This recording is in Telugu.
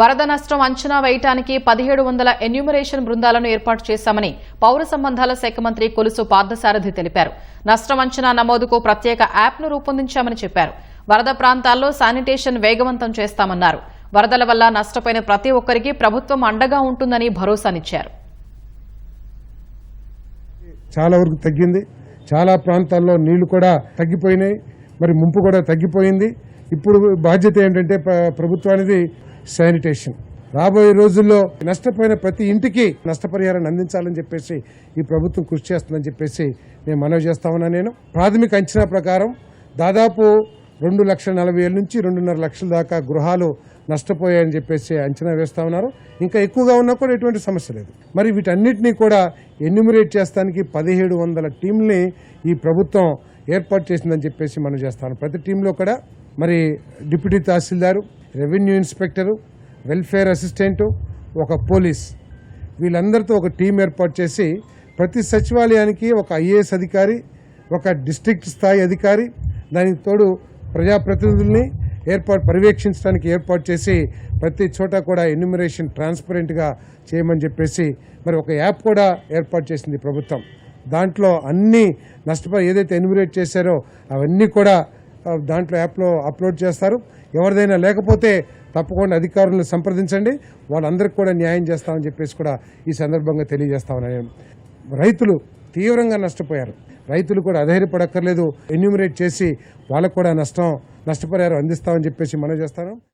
వరద నష్టం అంచనా వేయటానికి పదిహేడు వందల ఎన్యూమరేషన్ బృందాలను ఏర్పాటు చేశామని పౌర సంబంధాల శాఖ మంత్రి కొలుసు పార్థసారథి తెలిపారు. నష్టం అంచనా నమోదుకు ప్రత్యేక యాప్ను రూపొందించామని చెప్పారు. వరద ప్రాంతాల్లో శానిటేషన్ వేగవంతం చేస్తామన్నారు. వరదల వల్ల నష్టపోయిన ప్రతి ఒక్కరికి ప్రభుత్వం అండగా ఉంటుందని భరోసానిచ్చారు. చాలా వరకు తగ్గింది. చాలా ప్రాంతాల్లో నీళ్ళు కూడా తగ్గిపోయినాయి. మరి ముంపు కూడా తగ్గిపోయింది. ఇప్పుడు బాధ్యత ఏంటంటే ప్రభుత్వానికి శానిటేషన్. రాబోయే రోజుల్లో నష్టపోయిన ప్రతి ఇంటికి నష్టపరిహారాన్ని అందించాలని చెప్పేసి ఈ ప్రభుత్వం కృషి చేస్తుందని చెప్పేసి నేను మనవి చేస్తా ఉన్నాను నేను. ప్రాథమిక అంచనా ప్రకారం దాదాపు రెండు లక్షల నలభై ఏళ్ళ నుంచి రెండున్నర లక్షల దాకా గృహాలు నష్టపోయాయని చెప్పేసి అంచనా వేస్తా ఉన్నారు. ఇంకా ఎక్కువగా ఉన్నా కూడా ఎటువంటి సమస్య లేదు. మరి వీటన్నిటినీ కూడా ఎన్యూమరేట్ చేస్తానికి పదిహేడు వందల టీంని ఈ ప్రభుత్వం ఏర్పాటు చేసిందని చెప్పేసి మనం చేస్తాను ప్రతి టీంలో కూడా మరి deputy tahsildar revenue inspector welfare assistant ఒక పోలీస్. వీళ్ళందరితో ఒక టీం ఏర్పాటు చేసి ప్రతి సచివాలయానికి ఒక ఐఏఎస్ అధికారి ఒక డిస్ట్రిక్ట్ స్థాయి అధికారి దానికి తోడు ప్రజాప్రతినిధుల్ని ఏర్పాటు పర్యవేక్షించడానికి ఏర్పాటు చేసి ప్రతి చోట కూడా ఎన్యూమరేషన్ ట్రాన్స్పరెంట్గా చేయమని చెప్పేసి మరి ఒక యాప్ కూడా ఏర్పాటు చేసింది ప్రభుత్వం. దాంట్లో అన్ని నష్టపరి ఏదైతే ఎన్యూమరేట్ చేశారో అవన్నీ కూడా దాంట్లో యాప్లో అప్లోడ్ చేస్తారు. ఎవరిదైనా లేకపోతే తప్పకుండా అధికారులను సంప్రదించండి. వాళ్ళందరికీ కూడా న్యాయం చేస్తామని చెప్పేసి కూడా ఈ సందర్భంగా తెలియజేస్తామని రైతులు తీవ్రంగా నష్టపోయారు. రైతులు కూడా అధైర్యపడక్కర్లేదు. ఎన్యూమరేట్ చేసి వాళ్ళకు కూడా నష్టం నష్టపరిహారం అందిస్తామని చెప్పేసి మనం చేస్తాను.